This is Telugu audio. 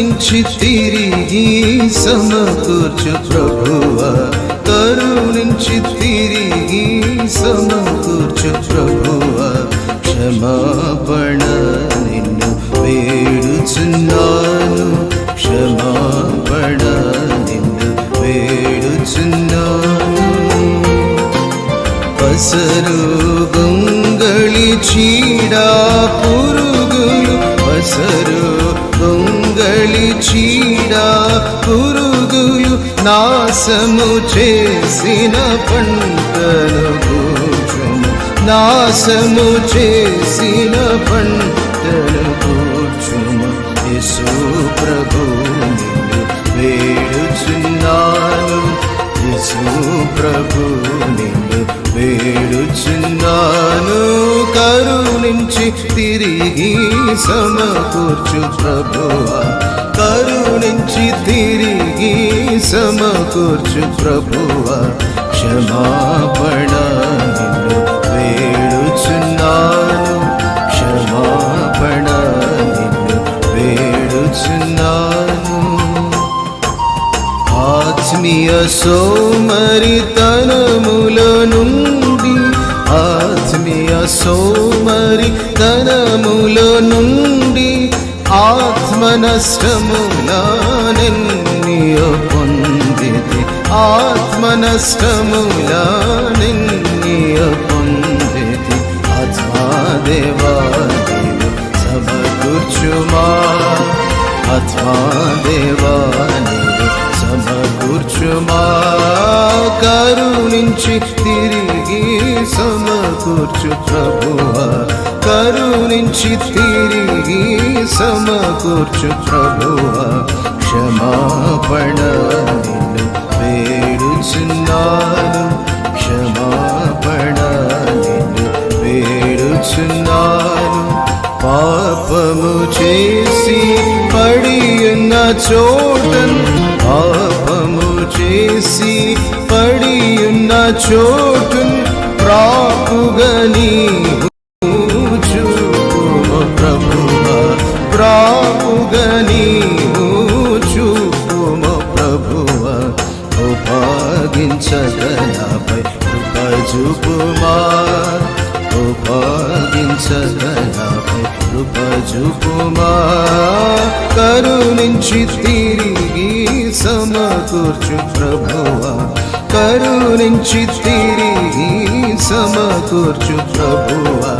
కరుణించి తిరిగి సమకూర్చు ప్రభువ. కరుణించి తిరిగి సమకూర్చు ప్రభువ. క్షమాపణ చీడా పురుగులు నాశము చేసిన పంటను కూర్చుము. నాశము చేసిన పంటను కూర్చుము. యేసు ప్రభు వేడుచున్నాను. యేసు ప్రభు నిన్ను వేడుచున్నాను. కరుణించి తిరిగి సమకూర్చు ప్రభువా. కరుణించి తిరిగి సమకూర్చు ప్రభువ క్షమాపణ వేడుచున్నాను. క్షమాపణ వేడుచున్నాను. ఆత్మీయ సోమరితనముల నుండి ఆత్మీయ సోమరితనముల నుండి ఆత్మ నష్టములనెన్నియో పొందితి ఆత్మ నష్టములనెన్నియో పొందితి ఆత్మాదేవా నీవు సమకూర్చుమా ఆత్మాదేవా నీవు సమకూర్చుమా కరుణించి తిరిగి సమకూర్చు ప్రభువా నుంచి తిరిగి సమకూర్చు ప్రభువా క్షమాపణ నిన్ను వేడుచున్నాను. క్షమాపణ నిన్ను వేడుచున్నాను. పాపము చేసి పడియున్న చోటన్ పాపము చేసి పడియున్న చోటును నీవు చూపుమ ప్రభువ ఉపాగించగలపై కృప చూపుమా ఉపాగించగలపై కృప చూపుమా కరుణించి తిరిగి సమకూర్చు ప్రభువ. కరుణించి తిరిగి సమకూర్చు ప్రభువా.